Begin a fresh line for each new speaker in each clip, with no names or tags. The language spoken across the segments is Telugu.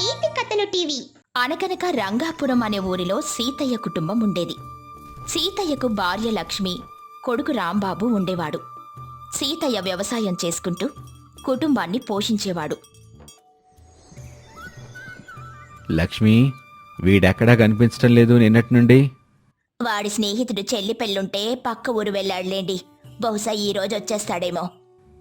నీతి కథలు టీవీ.
అనగనక రంగాపురం అనే ఊరిలో సీతయ్య కుటుంబం ఉండేది. సీతయ్యకు భార్య లక్ష్మి కొడుకు రాంబాబు ఉండేవాడు. సీతయ్య వ్యవసాయం చేసుకుంటూ కుటుంబాన్ని పోషించేవాడు.
లక్ష్మి వీడెక్కడా కనిపించటం లేదు నిన్నటి నుండి?
వాడి స్నేహితుడు చెల్లి పెళ్ళుంటే పక్క ఊరు వెళ్ళాడులేండి. బహుశా ఈ రోజు వచ్చేస్తాడేమో.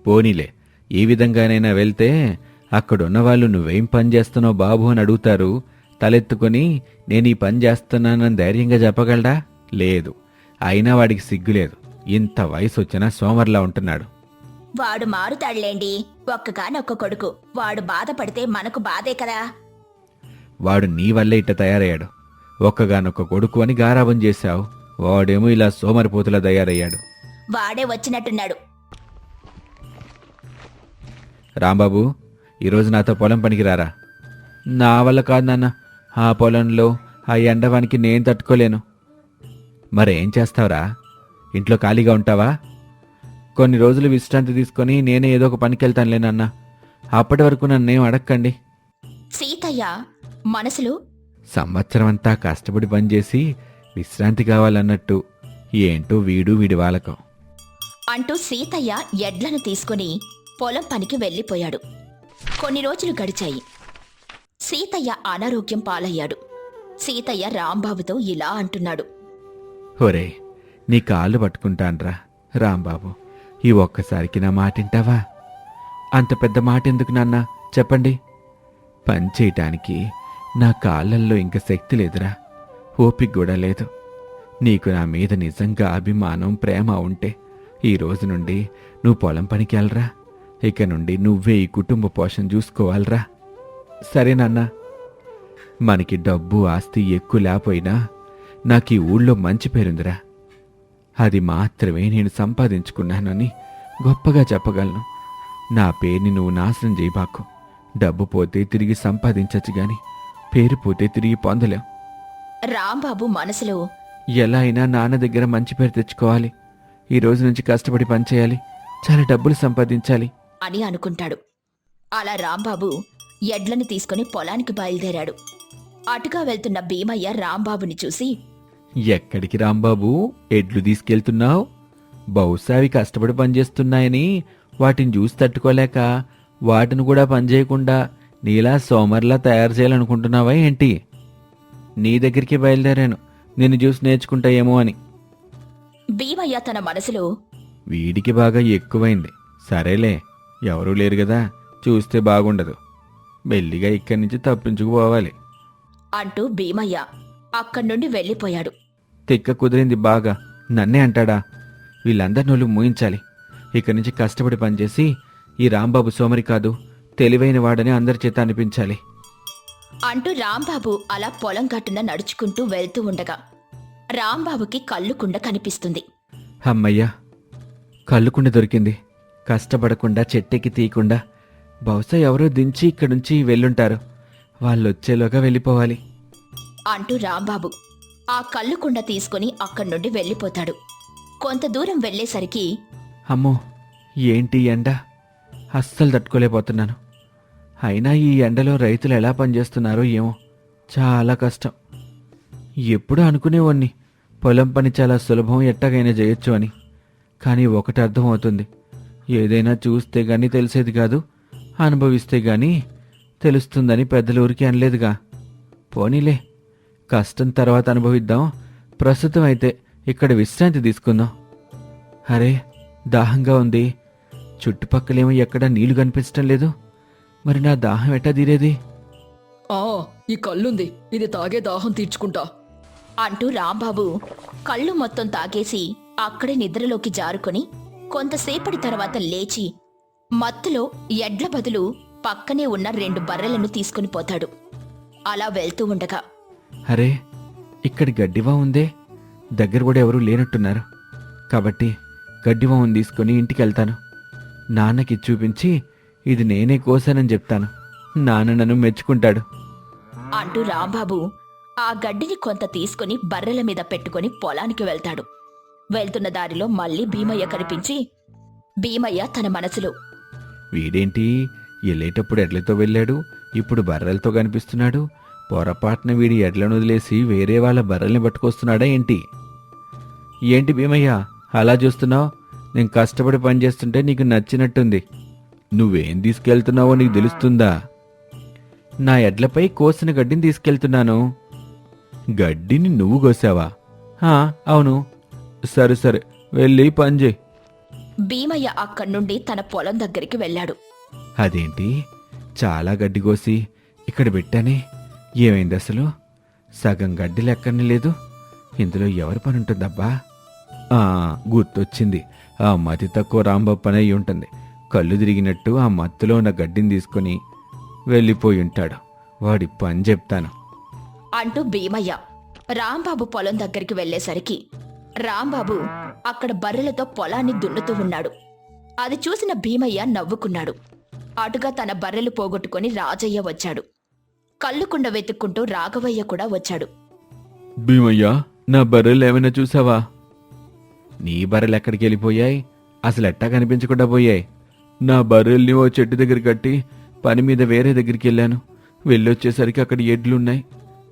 పోనీలే ఈ విధంగానైనా వెళ్తే అక్కడున్న వాళ్ళు నువ్వేం పని చేస్తున్నావు బాబు అని అడుగుతారు. తలెత్తుకొని నేను ఈ పని చేస్తున్నానని ధైర్యంగా చెప్పగలడా? లేదు. అయినా వాడికి సిగ్గులేదు ఇంత వయసు వచ్చినా సోమర్లా ఉంటున్నాడు.
వాడు మారుతాడులేండి. ఒక్కగానొక్క కొడుకు. వాడు బాధపడితే మనకు బాధే కదా.
వాడు నీ వల్లే ఇట్ట తయారయ్యాడు. ఒక్కగానొక్క కొడుకు అని గారాబం చేశావు. వాడేమో ఇలా సోమరిపోతులా తయారయ్యాడు.
వాడే వచ్చినట్టున్నాడు.
రాంబాబు ఈరోజు నాతో పొలం పనికి రారా? నా వల్ల కాదు నాన్న. ఆ పొలంలో ఆ ఎండవానికి నేను తట్టుకోలేను. మరేం చేస్తావురా? ఇంట్లో ఖాళీగా ఉంటావా? కొన్ని రోజులు విశ్రాంతి తీసుకొని నేనే ఏదో ఒక పనికి వెళ్తానులే నాన్న. అప్పటి వరకు నన్నేం అడక్కండి.
సీతయ్య మనసులో?
సంవత్సరం అంతా కష్టపడి పనిచేసి విశ్రాంతి కావాలన్నట్టు ఏంటో వీడు వీడి వాళ్ళకం
అంటూ సీతయ్య ఎడ్లను తీసుకుని పొలం పనికి వెళ్ళిపోయాడు. కొన్ని రోజులు గడిచాయి. సీతయ్య అనారోగ్యం పాలయ్యాడు. సీతయ్య రాంబాబుతో ఇలా అంటున్నాడు.
ఒరే నీ కాళ్ళు పట్టుకుంటాన్రా రాంబాబు. ఈ ఒక్కసారికి నా మాటింటావా? అంత పెద్ద మాట ఎందుకు నాన్న? చెప్పండి. పని చేయటానికి నా కాళ్ళల్లో ఇంక శక్తి లేదురా. ఓపిక కూడా లేదు. నీకు నా మీద నిజంగా అభిమానం ప్రేమ ఉంటే ఈ రోజు నుండి నువ్వు పొలం పనికి వెళ్ళరా? ఇక నుండి నువ్వే ఈ కుటుంబ పోషణ చూసుకోవాలరా. సరే నాన్నా. మనకి డబ్బు ఆస్తి ఎక్కువ లేకపోయినా నాకు ఈ ఊళ్ళో మంచి పేరుందిరా. అది మాత్రమే నేను సంపాదించుకున్నానని గొప్పగా చెప్పగలను. నా పేరుని నువ్వు నాశనం చేయబాకు. డబ్బు పోతే తిరిగి సంపాదించచ్చు గాని పేరు పోతే తిరిగి పొందలేం.
రాంబాబు మనసులో
ఎలా అయినా నాన్న దగ్గర మంచి పేరు తెచ్చుకోవాలి. ఈ రోజు నుంచి కష్టపడి పనిచేయాలి. చాలా డబ్బులు సంపాదించాలి.
అని అనుకుంటాడు. అలా రాంబాబు ఎడ్లను తీసుకుని పొలానికి బయలుదేరాడు. అటుగా వెళ్తున్న భీమయ్య రాంబాబుని చూసి
ఎక్కడికి రాంబాబు? ఎడ్లు తీసుకెళ్తున్నావు? బహుశా అవి కష్టపడి పనిచేస్తున్నాయని వాటిని చూసి తట్టుకోలేక వాటిని కూడా పనిచేయకుండా నీలా సోమర్లా తయారు చేయాలనుకుంటున్నావా ఏంటి? నీ దగ్గరికి బయలుదేరాను. నిన్ను చూసి నేర్చుకుంటాయేమో అని.
భీమయ్య తన మనసులో
వీడికి బాగా ఎక్కువైంది. సరేలే. ఎవరూ లేరు కదా చూస్తే బాగుండదు. మెల్లిగా ఇక్కడి నుంచి తప్పించుకుపోవాలి.
అంటూ భీమయ్య అక్కడి నుండి వెళ్ళిపోయాడు.
తిక్క కుదిరింది బాగా నన్నే అంటాడా? వీళ్ళందరి నోళ్ళు మూయించాలి. ఇక్కడి నుంచి కష్టపడి పనిచేసి ఈ రాంబాబు సోమరి కాదు తెలివైన వాడని అందరి చేత అనిపించాలి.
అంటూ రాంబాబు అలా పొలం గట్టున నడుచుకుంటూ వెళ్తూ ఉండగా రాంబాబుకి కళ్ళుకుండ కనిపిస్తుంది.
అమ్మయ్యా కళ్ళుకుండ దొరికింది. కష్టపడకుండా చెట్టెక్కి తీయకుండా బహుశా ఎవరో దించి ఇక్కడి నుంచి వెళ్ళుంటారు. వాళ్ళు వచ్చేలోగా వెళ్ళిపోవాలి.
అంటూ రాంబాబు ఆ కళ్ళుకుండ తీసుకుని అక్కడి నుండి వెళ్ళిపోతాడు. కొంత దూరం వెళ్ళేసరికి
అమ్మో ఏంటి ఎండ? అస్సలు తట్టుకోలేకపోతున్నాను. అయినా ఈ ఎండలో రైతులు ఎలా పనిచేస్తున్నారో ఏమో చాలా కష్టం. ఎప్పుడూ అనుకునేవాణ్ణి పొలం పని చాలా సులభం ఎట్టగైనా చేయొచ్చు అని. కానీ ఒకటి అర్థమవుతుంది. ఏదైనా చూస్తే గాని తెలిసేది కాదు. అనుభవిస్తే గాని తెలుస్తుందని పెద్దల ఊరికి అనలేదుగా. పోనీలే కష్టం తర్వాత అనుభవిద్దాం. ప్రస్తుతం అయితే ఇక్కడ విశ్రాంతి తీసుకుందాం. అరే దాహంగా ఉంది. చుట్టుపక్కలేమో ఎక్కడా నీళ్ళు కనిపించటం లేదు. మరి నా దాహం ఎట్టా తీరేది?
ఆ ఈ కళ్ళుంది. ఇది తాగే దాహం తీర్చుకుంటా.
అంటూ రాంబాబు కళ్ళు మొత్తం తాగేసి అక్కడే నిద్రలోకి జారుకొని కొంతసేపటి తర్వాత లేచి మత్తులో ఎడ్ల బదులు పక్కనే ఉన్న రెండు బర్రెలను తీసుకుని పోతాడు. అలా వెళ్తూ ఉండగా
అరే ఇక్కడ గడ్డివా ఉందే? దగ్గర కూడా ఎవరూ లేనట్టున్నారు. కాబట్టి గడ్డివాముని తీసుకొని ఇంటికి వెళ్తాను నాన్నకి చూపించి ఇది నేనే కోసానని చెప్తాను. నాన్న నన్ను మెచ్చుకుంటాడు.
అంటూ రాంబాబు ఆ గడ్డిని కొంత తీసుకుని బర్రెల మీద పెట్టుకుని పొలానికి వెళ్తాడు. వెళ్తున్న దారిలో మళ్ళీ భీమయ్య కనిపించి భీమయ్య తన మనసులో
వీడేంటి? వెళ్ళేటప్పుడు ఎడ్లతో వెళ్ళాడు ఇప్పుడు బర్రెలతో కనిపిస్తున్నాడు. పొరపాటున వీడి ఎడ్లను వదిలేసి వేరే వాళ్ళ బర్రెల్ని పట్టుకొస్తున్నాడా ఏంటి? ఏంటి భీమయ్య అలా చూస్తున్నావు? నేను కష్టపడి పనిచేస్తుంటే నీకు నచ్చినట్టుంది. నువ్వేం తీసుకెళ్తున్నావో నీకు తెలుస్తుందా? నా ఎడ్లపై కోసిన గడ్డిని తీసుకెళ్తున్నాను. గడ్డిని నువ్వు కోసావా? అవును. సరే సరే. వెళ్ళి పని చేయి.
భీమయ్య అక్కడి నుండి తన పొలం దగ్గరికి వెళ్ళాడు.
అదేంటి? చాలా గడ్డి కోసి ఇక్కడ పెట్టానే. ఏమైంది అసలు? సగం గడ్డి లెక్కనే లేదు. ఇందులో ఎవరి పని ఉంటుందబ్బా? ఆ, గుర్తొచ్చింది. ఆ మతి తక్కువ రాంబాబు పని అయి ఉంటుంది. కళ్ళు తిరిగినట్టు ఆ మత్తులో ఉన్న గడ్డిని తీసుకొని వెళ్ళిపోయి ఉంటాడు. వాడి పని చెప్తాను.
అంటూ భీమయ్య రాంబాబు పొలం దగ్గరికి వెళ్ళేసరికి రాంబాబు అక్కడ బర్రెలతో పొలాన్ని దున్నుతూ ఉన్నాడు. అది చూసిన భీమయ్య నవ్వుకున్నాడు. అటుగా తన బర్రెలు పోగొట్టుకొని రాజయ్య వచ్చాడు. కళ్ళుకుండ వెతుక్కుంటూ రాఘవయ్య కూడా వచ్చాడు.
భీమయ్యా నా బర్రెలు ఏమైనా చూసావా? నీ బర్రెలు ఎక్కడికి వెళ్ళిపోయాయి? అసలు ఎట్టా కనిపించకుండా పోయాయి? నా బర్రెల్ని ఓ చెట్టు దగ్గర కట్టి పని మీద వేరే దగ్గరికి వెళ్ళాను. వెళ్ళొచ్చేసరికి అక్కడ ఎడ్లున్నాయి.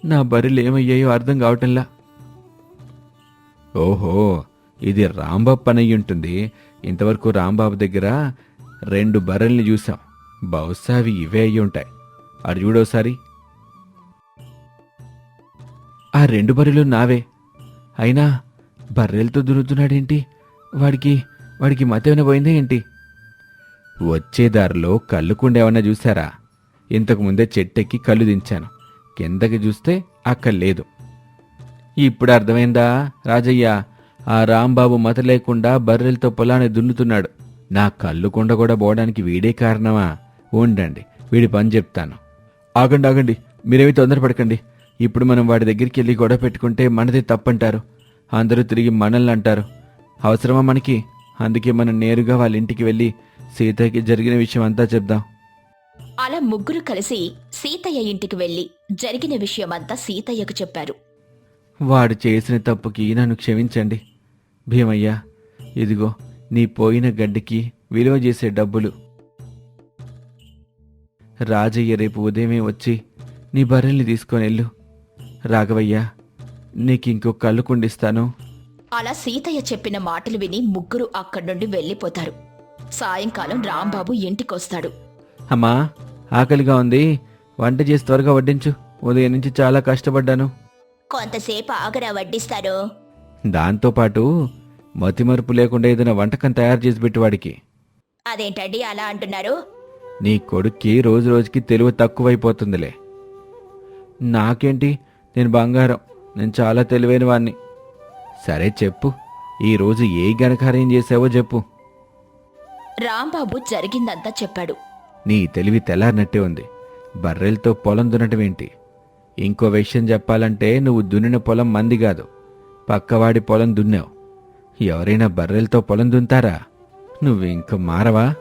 నా బర్రెలు ఏమయ్యాయో అర్థం కావటంలా. ఓహో ఇది రాంబాబు ఉంటుంది ఇంతవరకు రాంబాబు దగ్గర రెండు బర్రెల్ని చూసాం బహుశా అవి ఇవే అయి ఉంటాయి అటు చూడోసారి ఆ రెండు బర్రెలు నావే. అయినా బర్రెలతో దురుతున్నాడేంటి వాడికి వాడికి మతేమైనా పోయిందా ఏంటి? వచ్చే దారిలో కళ్ళుకుండా ఏమన్నా చూసారా ఇంతకుముందే చెట్టెక్కి కళ్ళు దించాను. కిందకి చూస్తే అక్కడ లేదు. ఇప్పుడు అర్థమైందా? రాజయ్య ఆ రాంబాబు మత లేకుండా బర్రెలతో పొలాన్ని దున్నుతున్నాడు. నా కళ్ళు కొండ కూడా పోవడానికి వీడే కారణమా? ఉండండి వీడి పని చెప్తాను. ఆగండి ఆగండి మీరేమి తొందరపడకండి ఇప్పుడు మనం వాడి దగ్గరికి వెళ్ళి గొడవ పెట్టుకుంటే మనదే తప్పంటారు. అందరూ తిరిగి మనల్ని అంటారు. అవసరమా మనకి? అందుకే మనం నేరుగా వాళ్ళ ఇంటికి వెళ్ళి సీతకి జరిగిన విషయం అంతా చెప్దాం.
అలా ముగ్గురు కలిసి సీతయ్య ఇంటికి వెళ్ళి జరిగిన విషయమంతా సీతయ్యకు చెప్పారు.
వాడు చేసిన తప్పుకి నన్ను క్షమించండి. భీమయ్య ఇదిగో నీ పోయిన గడ్డికి విలువ చేసే డబ్బులు. రాజయ్య రేపు ఉదయమే వచ్చి నీ బర్రెల్ని తీసుకొని వెళ్ళు. రాఘవయ్య నీకు ఇంకో కళ్ళు కుండిస్తాను.
అలా సీతయ్య చెప్పిన మాటలు విని ముగ్గురు అక్కడి నుండి వెళ్ళిపోతారు. సాయంకాలం రాంబాబు ఇంటికొస్తాడు.
అమ్మా ఆకలిగా ఉంది. వంట చేసి త్వరగా వడ్డించు. ఉదయం నుంచి చాలా కష్టపడ్డాను.
కొంతసేపు ఆగరా వడ్డిస్తారు?
దాంతోపాటు మతిమరుపు లేకుండా ఏదైనా వంటకం తయారు చేసి పెట్టు వాడికి.
అదేంటండి అలా అంటున్నారు?
నీ కొడుక్కి రోజు రోజుకి తెలివి తక్కువైపోతుందిలే. నాకేంటి? నేను బంగారం. నేను చాలా తెలివైన వాణ్ణి. సరే చెప్పు. ఈరోజు ఏ ఘనకార్యం చేసావో చెప్పు.
రాంబాబు జరిగిందంతా చెప్పాడు.
నీ తెలివి తెల్లారినట్టే ఉంది. బర్రెలతో పొలం దున్నటం ఏంటి? ఇంకో విషయం చెప్పాలంటే నువ్వు దున్నిన పొలం మంది కాదు. పక్కవాడి పొలం దున్నావు. ఎవరైనా బర్రెలతో పొలం దున్తారా నువ్వు ఇంక మారవా?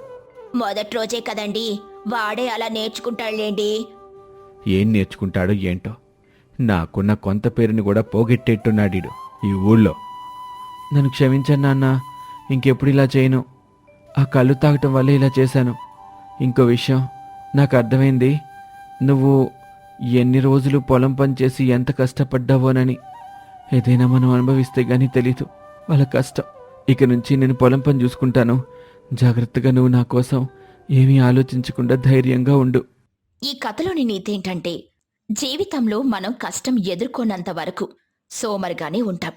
మొదటి రోజే కదండి. వాడే అలా నేర్చుకుంటాడులేండి.
ఏం నేర్చుకుంటాడో ఏంటో? నాకున్న కొంత పేరుని కూడా పోగొట్టేట్టున్నాడీడు ఈ ఊళ్ళో. నన్ను క్షమించండి నాన్న ఇంకెప్పుడు ఇలా చేయను. ఆ కళ్ళు తాగటం వల్ల ఇలా చేశాను. ఇంకో విషయం నాకు అర్థమైంది. నువ్వు ఎన్ని రోజులు పొలం పని చేసి ఎంత కష్టపడ్డావోనని? ఏదైనా మనం అనుభవిస్తే గానీ తెలీదు. వాళ్ళ కష్టం. ఇక నుంచి నేను పొలం పని చూసుకుంటాను. జాగ్రత్తగా నువ్వు నా కోసం ఏమీ ఆలోచించకుండా ధైర్యంగా ఉండు.
ఈ కథలోని నీతేంటంటే జీవితంలో మనం కష్టం ఎదుర్కొన్నంత వరకు సోమరుగానే ఉంటాం.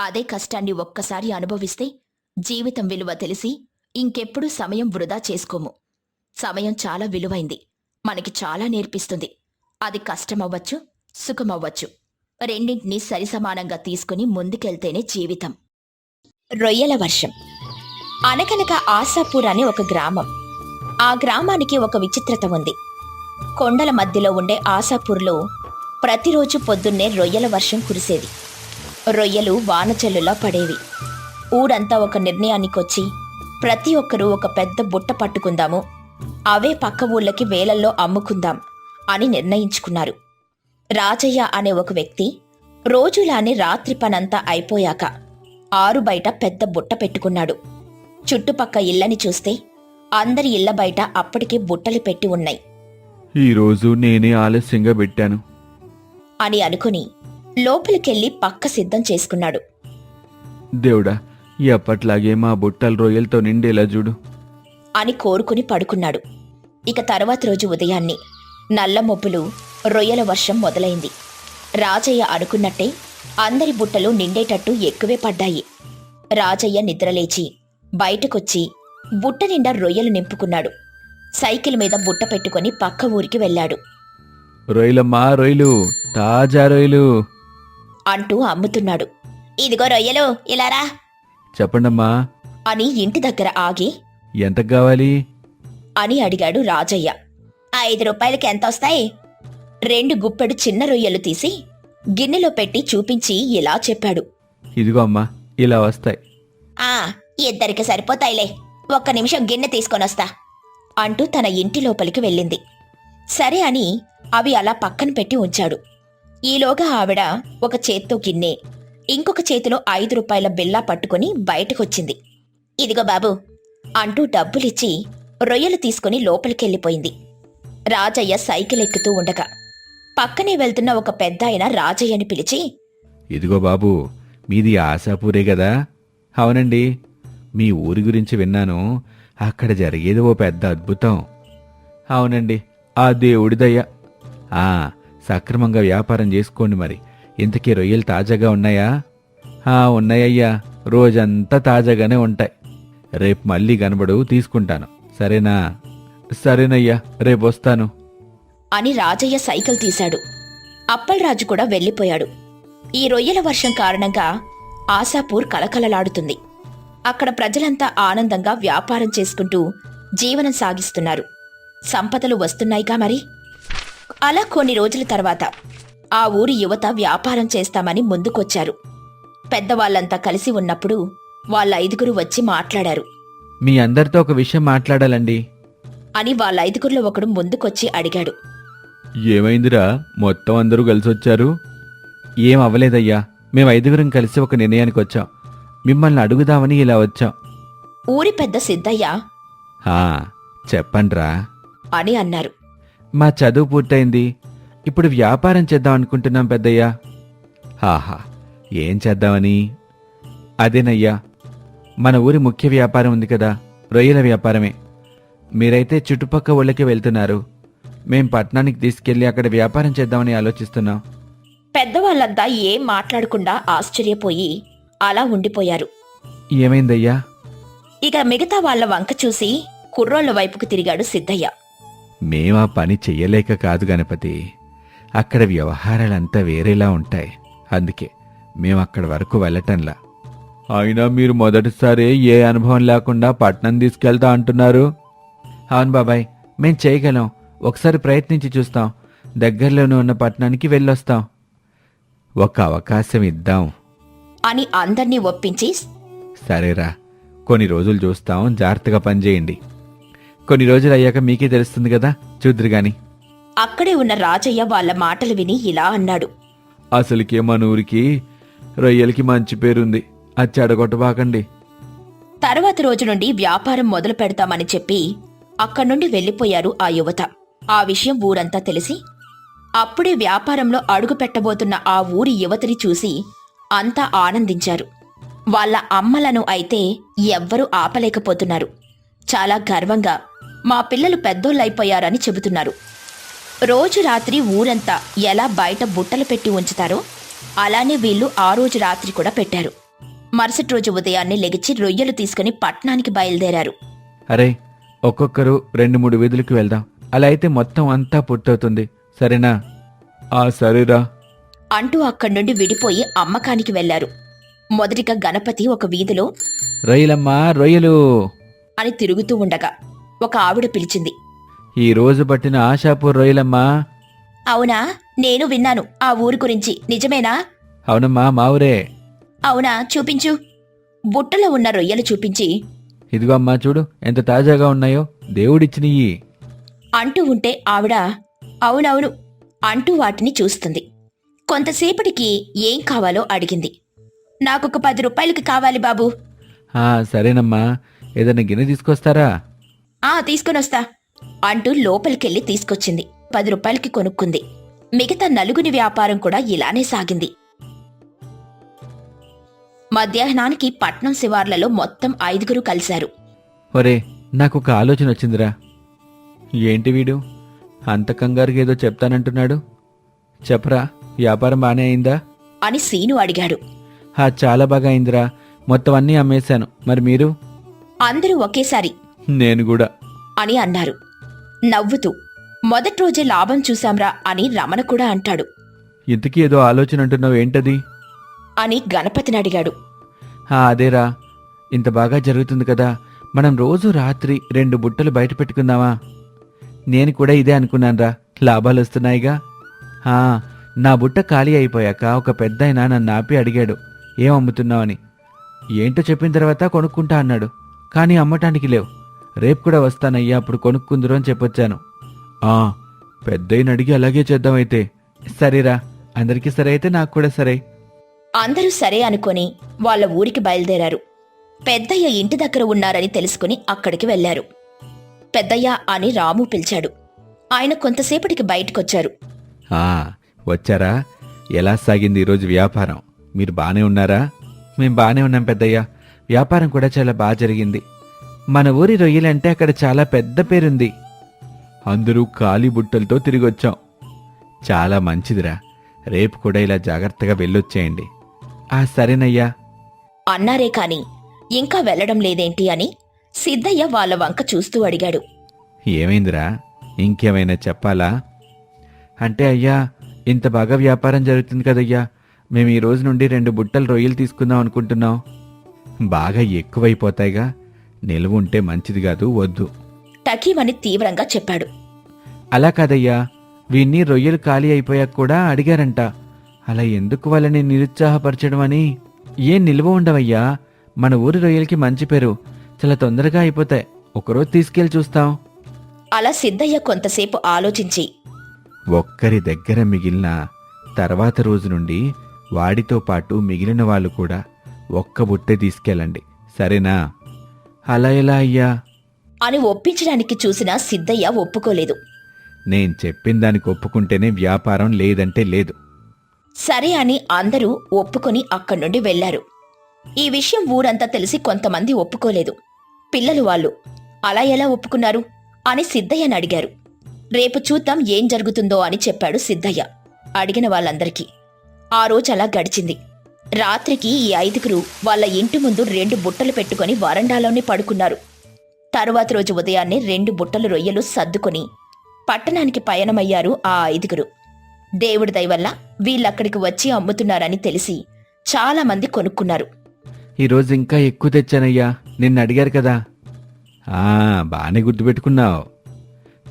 అదే కష్టాన్ని ఒక్కసారి అనుభవిస్తే జీవితం విలువ తెలిసి ఇంకెప్పుడు సమయం వృధా చేసుకోము. సమయం చాలా విలువైంది. మనకి చాలా నేర్పిస్తుంది. అది కష్టమవ్వచ్చు సుఖమవ్వచ్చు. రెండింటినీ సరిసమానంగా తీసుకుని ముందుకెళ్తేనే జీవితం. రొయ్యల వర్షం. అనకనక ఆశాపూర్ అనే ఒక గ్రామం. ఆ గ్రామానికి ఒక విచిత్రత ఉంది. కొండల మధ్యలో ఉండే ఆశాపూర్లో ప్రతిరోజు పొద్దున్నే రొయ్యల వర్షం కురిసేది. రొయ్యలు వానచల్లులా పడేవి. ఊరంతా ఒక నిర్ణయానికొచ్చి ప్రతి ఒక్కరూ ఒక పెద్ద బుట్ట పట్టుకుందాము. అవే పక్క ఊళ్ళకి వేలల్లో అమ్ముకుందాం. అని నిర్ణయించుకున్నారు. రాజయ్య అనే ఒక వ్యక్తి రోజులానే రాత్రి పనంతా అయిపోయాక ఆరు బయట పెద్ద బుట్ట పెట్టుకున్నాడు. చుట్టుపక్క ఇళ్ళని చూస్తే అందరి ఇళ్ళ బయట అప్పటికే బుట్టలు పెట్టి ఉన్నాయి.
ఈరోజు నేనే ఆలస్యంగా పెట్టాను.
అని అనుకుని లోపలికెళ్ళి పక్క సిద్ధం చేసుకున్నాడు.
దేవుడా ఎప్పట్లాగే మా బుట్టలు రొయ్యలతో నిండేలా చూడు.
అని కోరుకుని పడుకున్నాడు. ఇక తర్వాత రోజు ఉదయాన్నే నల్ల మొప్పులు రొయ్యల వర్షం మొదలైంది. రాజయ్య అనుకున్నట్టే అందరి బుట్టలు నిండేటట్టు ఎక్కువే పడ్డాయి. రాజయ్య నిద్రలేచి బయటకొచ్చి బుట్ట నిండా రొయ్యలు నింపుకున్నాడు. సైకిల్ మీద బుట్ట పెట్టుకొని పక్క ఊరికి వెళ్ళాడు.
రొయ్యలమ్మా రొయ్యలు తాజా రొయ్యలు.
అంటూ అమ్ముతున్నాడు. ఇదిగో రొయ్యలు ఇలారా
చెప్పండమ్మా.
అని ఇంటి దగ్గర ఆగి
ఎంతకు కావాలి?
అని అడిగాడు రాజయ్య. ఐదు రూపాయలకి ఎంత వస్తాయి రెండు గుప్పెడు చిన్న రొయ్యలు తీసి గిన్నెలో పెట్టి చూపించి ఇలా చెప్పాడు.
ఇదిగో అమ్మా ఇలా వస్తాయి.
ఆ ఇద్దరికి సరిపోతాయిలే. ఒక్క నిమిషం గిన్నె తీసుకొనొస్తా అంటూ తన ఇంటి లోపలికి వెళ్ళింది. సరే అని అవి అలా పక్కన పెట్టి ఉంచాడు. ఈలోగా ఆవిడ ఒక చేత్తో గిన్నె ఇంకొక చేతిలో ఐదు రూపాయల బిల్లా పట్టుకుని బయటకొచ్చింది. ఇదిగో బాబు అంటూ డబ్బులిచ్చి రొయ్యలు తీసుకుని లోపలికెళ్ళిపోయింది. రాజయ్య సైకిల్ ఎక్కుతూ ఉండగా పక్కనే వెళ్తున్న ఒక పెద్ద ఆయన రాజయ్యని పిలిచి
ఇదిగో బాబు మీది ఆశాపూరే కదా అవునండి. మీ ఊరి గురించి విన్నాను. అక్కడ జరిగేది ఓ పెద్ద అద్భుతం. అవునండి. ఆ దేవుడిదయ్య ఆ సక్రమంగా వ్యాపారం చేసుకోండి మరి. ఇంతకీ రొయ్యలు తాజాగా ఉన్నాయా? ఆ ఉన్నాయ్యా. రోజంతా తాజాగానే ఉంటాయి. రేపు మళ్ళీ కనబడు తీసుకుంటాను. సరేనా? సరేనయ్యా రేపు వస్తాను
అని రాజయ్య సైకిల్ తీశాడు. అప్పలరాజు కూడా వెళ్ళిపోయాడు. ఈ రొయ్యల వర్షం కారణంగా ఆశాపూర్ కలకలలాడుతుంది. అక్కడ ప్రజలంతా ఆనందంగా వ్యాపారం చేసుకుంటూ జీవనం సాగిస్తున్నారు. సంపదలు వస్తున్నాయిగా మరి? అలా కొన్ని రోజుల తర్వాత ఆ ఊరి యువత వ్యాపారం చేస్తామని ముందుకొచ్చారు. పెద్దవాళ్ళంతా కలిసి ఉన్నప్పుడు వాళ్ళ ఐదుగురు వచ్చి మాట్లాడారు.
మీ అందరితో ఒక విషయం మాట్లాడాలండి.
అని వాళ్ళ ఐదుగురిలో ఒకడు ముందుకొచ్చి అడిగాడు.
ఏమైందిరా? మొత్తం అందరూ కలిసి వచ్చారు ఏం అవ్వలేదయ్యా. మేము ఐదుగురం కలిసి ఒక నిర్ణయానికి వచ్చాం. మిమ్మల్ని అడుగుదామని ఇలా వచ్చాం.
ఊరి పెద్ద సిద్ధయ్య
చెప్పండ్రా.
అని అన్నారు.
మా చదువు పూర్తయింది. ఇప్పుడు వ్యాపారం చేద్దాం అనుకుంటున్నాం పెద్దయ్యా. ఆహా ఏం చేద్దామని? అదేనయ్యా మన ఊరి ముఖ్య వ్యాపారం ఉంది కదా రొయ్యల వ్యాపారమే. మీరైతే చుట్టుపక్క ఊళ్ళకి వెళ్తున్నారు. మేం పట్టణానికి తీసుకెళ్ళి అక్కడ వ్యాపారం చేద్దామని ఆలోచిస్తున్నాం.
పెద్దవాళ్ళంతా ఏం మాట్లాడకుండా ఆశ్చర్యపోయి అలా ఉండిపోయారు.
ఏమైందయ్యా?
ఇక మిగతా వాళ్ళ వంక చూసి కుర్రోళ్ళ వైపుకు తిరిగాడు సిద్ధయ్య.
మేమా పని చెయ్యలేక కాదు గణపతి. అక్కడ వ్యవహారాలంతా వేరేలా ఉంటాయి. అందుకే మేము అక్కడి వరకు వెళ్ళటంలా. అయినా మీరు మొదటిసారి ఏ అనుభవం లేకుండా పట్నం తీసుకెళ్తా అంటున్నారు? అవును బాబాయ్ మేం చేయగలం. ఒకసారి ప్రయత్నించి చూస్తాం. దగ్గరలోనే ఉన్న పట్టణానికి వెళ్ళొస్తాం. ఒక అవకాశం ఇద్దాం.
అని అందర్నీ ఒప్పించి
సరేరా కొన్ని రోజులు చూస్తాం. జాగ్రత్తగా పనిచేయండి. కొన్ని రోజులు అయ్యాక మీకే తెలుస్తుంది కదా చూద్దరు గాని.
అక్కడే ఉన్న రాజయ్య వాళ్ళ మాటలు విని ఇలా అన్నాడు.
అసలుకే మన ఊరికి రొయ్యలకి మంచి పేరుంది. అది చెడగొట్టబాకండి
తర్వాత రోజు నుండి వ్యాపారం మొదలు పెడతామని చెప్పి అక్కడి నుండి వెళ్ళిపోయారు ఆ యువత. ఆ విషయం ఊరంతా తెలిసి అప్పుడే వ్యాపారంలో అడుగు పెట్టబోతున్న ఆ ఊరి యువతిని చూసి అంతా ఆనందించారు. వాళ్ళ అమ్మలను అయితే ఎవ్వరూ ఆపలేకపోతున్నారు. చాలా గర్వంగా మా పిల్లలు పెద్దోళ్ళైపోయారని చెబుతున్నారు. రోజు రాత్రి ఊరంతా ఎలా బయట బుట్టలు పెట్టి ఉంచుతారో అలానే వీళ్ళు ఆ రోజు రాత్రి కూడా పెట్టారు. మరుసటి రోజు ఉదయాన్నే లెగిచి రొయ్యలు తీసుకుని పట్నానికి బయలుదేరారు.
అరే ఒక్కొక్కరు రెండు మూడు వీధులకు వెళ్దాం. అలా అయితే మొత్తం అంతా పుట్టవుతుంది సరేనా? ఆ సరేరా.
అంటూ అక్కడి నుండి విడిపోయి అమ్మకానికి వెళ్ళారు మొదటిగా గణపతి ఒక వీధిలో
రొయ్యలమ్మా రొయ్యలు.
అని తిరుగుతూ ఉండగా ఒక ఆవిడ పిలిచింది.
ఈ రోజు పట్టిన ఆశాపూర్ రొయ్యలమ్మా.
అవునా? నేను విన్నాను. ఆ ఊరి గురించి. నిజమేనా?
అవునమ్మా మా ఊరే.
అవునా? చూపించు. బుట్టలో ఉన్న రొయ్యలు చూపించి
ఇదిగో అమ్మా చూడు ఎంత తాజాగా ఉన్నాయో. దేవుడిచ్చినయ్యి
అంటూ ఉంటే ఆవిడ అవునవును అంటూ వాటిని చూస్తుంది. కొంతసేపటికి ఏం కావాలో అడిగింది. నాకొక పది రూపాయలకి కావాలి బాబు.
ఆ సరేనమ్మా. ఏదైనా గిన్నె తీసుకొస్తారా?
ఆ తీసుకొనొస్తా అంటూ లోపలికెళ్ళి తీసుకొచ్చింది. పది రూపాయలకి కొనుక్కుంది. మిగతా నలుగుని వ్యాపారం కూడా ఇలానే సాగింది. మధ్యాహ్నానికి పట్నం శివార్లలో మొత్తం ఐదుగురు కలిశారు.
ఒరే నాకు ఒక ఆలోచన వచ్చిందిరా. ఏంటి వీడు? అంత కంగారుగా ఏదో చెప్తానంటున్నాడు. చెప్పరా వ్యాపారం బానే అయిందా?
అని సీను అడిగాడు.
హా చాలా బాగా అయిందిరా. మొత్తం అన్నీ అమ్మేశాను. మరి మీరు?
అందరూ ఒకేసారి.
నేను కూడా.
అని అన్నారు. నవ్వుతూ మొదటి రోజే లాభం చూశాంరా అని రమణ కూడా అంటాడు.
ఇంతకీ ఏదో ఆలోచన అంటున్నావు ఏంటది?
అని గణపతిని అడిగాడు.
అదేరా. ఇంత బాగా జరుగుతుంది కదా. మనం రోజు రాత్రి రెండు బుట్టలు బయట పెట్టుకుందామా? నేను కూడా ఇదే అనుకున్నానురా. లాభాలు వస్తున్నాయిగా. హా నా బుట్ట ఖాళీ అయిపోయాక ఒక పెద్దాయన నన్ను ఆపి అడిగాడు. ఏం అమ్ముతున్నావని ఏంటో చెప్పిన తర్వాత కొనుక్కుంటా అన్నాడు. కానీ అమ్మటానికి లేవు. రేపు కూడా వస్తానయ్యా అప్పుడు కొనుక్కుందురు అని చెప్పొచ్చాను. ఆ పెద్దయిన అడిగి అలాగే చేద్దామైతే సరేరా. అందరికీ సరే అయితే నాకు కూడా సరే.
అందరూ సరే అనుకొని వాళ్ళ ఊరికి బయలుదేరారు. పెద్దయ్య ఇంటి దగ్గర ఉన్నారని తెలుసుకుని అక్కడికి వెళ్ళారు పెద్దయ్య అని రాము పిలిచాడు. ఆయన కొంతసేపటికి బయటకొచ్చారు.
ఆ వచ్చారా? ఎలా సాగింది ఈరోజు వ్యాపారం? మీరు బానే ఉన్నారా? మేం బానే ఉన్నాం పెద్దయ్య. వ్యాపారం కూడా చాలా బాగా జరిగింది. మన ఊరి రొయ్యలంటే అక్కడ చాలా పెద్ద పేరుంది. అందరూ ఖాళీ బుట్టలతో తిరిగొచ్చాం. చాలా మంచిదిరా. రేపు కూడా ఇలా జాగ్రత్తగా వెళ్ళొచ్చేయండి. ఆ సరేనయ్యా.
అన్నారే కాని ఇంకా వెళ్ళడం లేదేంటి అని సిద్ధయ్య వాళ్ళ వంక చూస్తూ అడిగాడు.
ఏమైందిరా? ఇంకేమైనా చెప్పాలా? అంటే అయ్యా ఇంత బాగా వ్యాపారం జరుగుతుంది కదయ్యా. మేము ఈ రోజు నుండి రెండు బుట్టలు రొయ్యలు తీసుకుందాం అనుకుంటున్నాం. బాగా ఎక్కువైపోతాయిగా. నిల్వ ఉంటే మంచిది కాదు వద్దు.
టకీమని తీవ్రంగా చెప్పాడు.
అలా కాదయ్యా. వీన్ని రొయ్యలు ఖాళీ అయిపోయాక కూడా అడిగారంట. అలా ఎందుకు వాళ్ళని నిరుత్సాహపరచడం అని ఏం నిల్వ ఉండవయ్యా? మన ఊరి రొయ్యలకి మంచి పేరు. చాలా తొందరగా అయిపోతాయి. ఒకరోజు తీసుకెళ్ళి చూస్తాం.
అలా సిద్ధయ్య కొంతసేపు ఆలోచించి.
ఒక్కరి దగ్గర మిగిలిన తర్వాత రోజు నుండి వాడితో పాటు మిగిలిన వాళ్ళు కూడా ఒక్క బుట్టే తీసుకెళ్ళండి. సరేనా? అలా ఎలా అయ్యా?
అని ఒప్పించడానికి చూసినా సిద్ధయ్య ఒప్పుకోలేదు.
నేను చెప్పిన దానికి ఒప్పుకుంటేనే వ్యాపారం లేదంటే లేదు.
సరే అని అందరూ ఒప్పుకొని అక్కడి నుండి వెళ్ళారు ఈ విషయం ఊరంతా తెలిసి కొంతమంది ఒప్పుకోలేదు. పిల్లలు వాళ్ళు అలా ఎలా ఒప్పుకున్నారు? అని సిద్ధయ్యని అడిగారు. రేపు చూద్దాం ఏం జరుగుతుందో అని చెప్పాడు సిద్ధయ్య. అడిగిన వాళ్ళందరికీ ఆ రోజు అలా గడిచింది. రాత్రికి ఈ ఐదుగురు వాళ్ళ ఇంటి ముందు రెండు బుట్టలు పెట్టుకొని వరండాలోనే పడుకున్నారు. తరువాత రోజు ఉదయాన్నే రెండు బుట్టలు రొయ్యలు సర్దుకొని పట్టణానికి పయనమయ్యారు ఆ ఐదుగురు. దేవుడి దయవల్ల వీళ్ళక్కడికి వచ్చి అమ్ముతున్నారని తెలిసి చాలా మంది కొనుక్కున్నారు.
ఈరోజు ఇంకా ఎక్కువ తెచ్చానయ్యా. నిన్ను అడిగారు కదా. ఆ బాగానే గుర్తుపెట్టుకున్నావు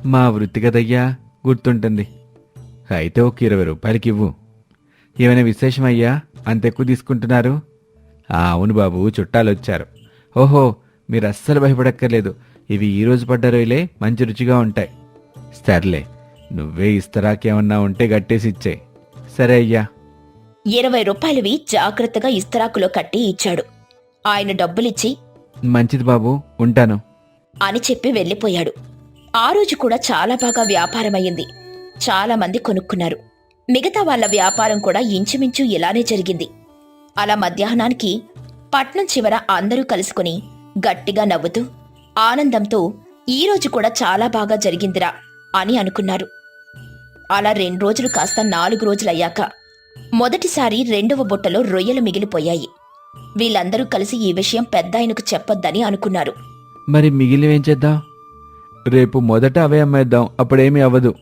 మా వృత్తి కదయ్యా గుర్తుంటుంది. అయితే ఒక ఇరవై రూపాయలకి ఇవ్వు. ఏమైనా విశేషమయ్యా? అంత ఎక్కువ తీసుకుంటున్నారు? ఆ అవును బాబు చుట్టాలు వచ్చారు ఓహో మీరు అస్సలు భయపడక్కర్లేదు. ఇవి ఈరోజు పడ్డ రొయ్యలే మంచి రుచిగా ఉంటాయి. సర్లే. నువ్వే ఇస్తరాకేమన్నా ఉంటే గట్టేసి ఇచ్చే సరే అయ్యా.
ఇరవై రూపాయలవి జాగ్రత్తగా ఇస్తరాకులో కట్టి ఇచ్చాడు. ఆయన డబ్బులిచ్చి
మంచిది బాబు ఉంటాను.
అని చెప్పి వెళ్ళిపోయాడు. ఆ రోజు కూడా చాలా బాగా వ్యాపారమయ్యింది. చాలా మంది కొనుక్కున్నారు. మిగతా వాళ్ళ వ్యాపారం కూడా ఇంచుమించు ఇలానే జరిగింది. అలా మధ్యాహ్నానికి పట్నం చివర అందరూ కలుసుకుని గట్టిగా నవ్వుతూ ఆనందంతో ఈ రోజు కూడా చాలా బాగా జరిగిందిరా అని అనుకున్నారు. అలా రెండు రోజులు కాస్త నాలుగు రోజులయ్యాక మొదటిసారి రెండవ బుట్టలో రొయ్యలు మిగిలిపోయాయి. వీళ్ళందరూ కలిసి ఈ విషయం పెద్దాయనకు చెప్పొద్దని అనుకున్నారు.
మరి మిగిలివేం చేద్దాం? రేపు మొదట అవే అమ్మేద్దాం అప్పుడేమీ అవ్వదు.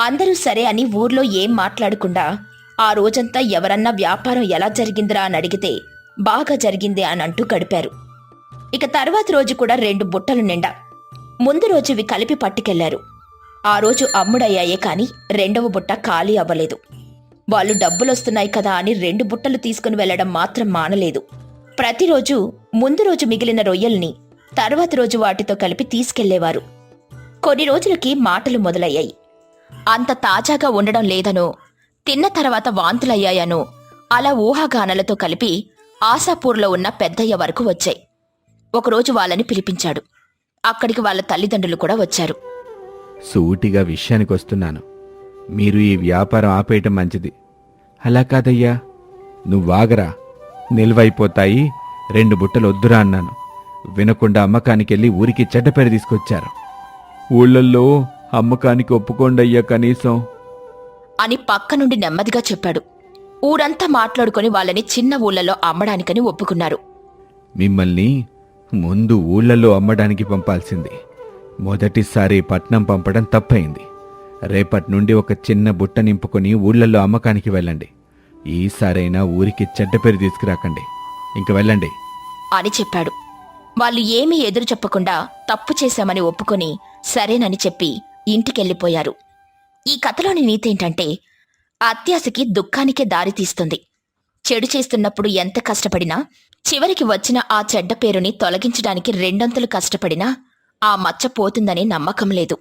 అందరూ సరే అని ఊర్లో ఏం మాట్లాడకుండా ఆ రోజంతా ఎవరన్నా వ్యాపారం ఎలా జరిగిందిరా అని అడిగితే బాగా జరిగింది అని అంటూ గడిపారు. ఇక తర్వాత రోజు కూడా రెండు బుట్టలు నిండా. ముందు రోజు ఇవి కలిపి పట్టుకెళ్ళారు. ఆ రోజు అమ్ముడయ్యాయే కాని రెండవ బుట్ట ఖాళీ అవ్వలేదు. వాళ్ళు డబ్బులొస్తున్నాయి కదా అని రెండు బుట్టలు తీసుకుని వెళ్ళడం మాత్రం మానలేదు. ప్రతిరోజు ముందు రోజు మిగిలిన రొయ్యల్ని తర్వాత రోజు వాటితో కలిపి తీసుకెళ్ళేవారు. కొన్ని రోజులకి మాటలు మొదలయ్యాయి. అంత తాజాగా ఉండడం లేదనో తిన్న తర్వాత వాంతులయ్యాయనో అలా ఊహాగానాలతో కలిపి ఆశాపూర్లో ఉన్న పెద్దయ్య వరకు వచ్చాయి. ఒకరోజు వాళ్ళని పిలిపించాడు. అక్కడికి వాళ్ళ తల్లిదండ్రులు కూడా వచ్చారు.
సూటిగా విషయానికి వస్తున్నాను మీరు ఈ వ్యాపారం ఆపేయటం మంచిది. అలా కాదయ్యా. నువ్వాగరా నిల్వైపోతాయి. రెండు బుట్టలు వద్దురా అన్నాను. వినకుండా అమ్మకానికెళ్ళి ఊరికి చెడ్డ పేరు తీసుకొచ్చారు. ఊళ్ళల్లో అమ్మకానికి ఒప్పుకోండయ్యా కనీసం.
అని పక్క నుండి నెమ్మదిగా చెప్పాడు. ఊరంతా మాట్లాడుకొని వాళ్ళని చిన్న ఊళ్ళలో అమ్మడానికని ఒప్పుకున్నారు.
మిమ్మల్ని ముందు ఊళ్ళల్లో అమ్మడానికి పంపాల్సింది. మొదటిసారి పట్నం పంపడం తప్పైంది. రేపటి నుండి ఒక చిన్న బుట్ట నింపుకొని ఊళ్ళల్లో అమ్మకానికి వెళ్ళండి. ఈసారైనా ఊరికి చెడ్డ పేరు తీసుకురాకండి. ఇంక వెళ్ళండి.
అని చెప్పాడు. వాళ్ళు ఏమీ ఎదురు చెప్పకుండా తప్పు చేశామని ఒప్పుకొని సరేనని చెప్పి ఇంటికెళ్ళిపోయారు. ఈ కథలోని నీతేంటంటే అత్యాశకి దుఃఖానికే దారి తీస్తుంది. చెడు చేస్తున్నప్పుడు ఎంత కష్టపడినా చివరికి వచ్చిన ఆ చెడ్డ పేరుని తొలగించడానికి రెండొంతులు కష్టపడినా ఆ మచ్చ పోతుందని నమ్మకం లేదు.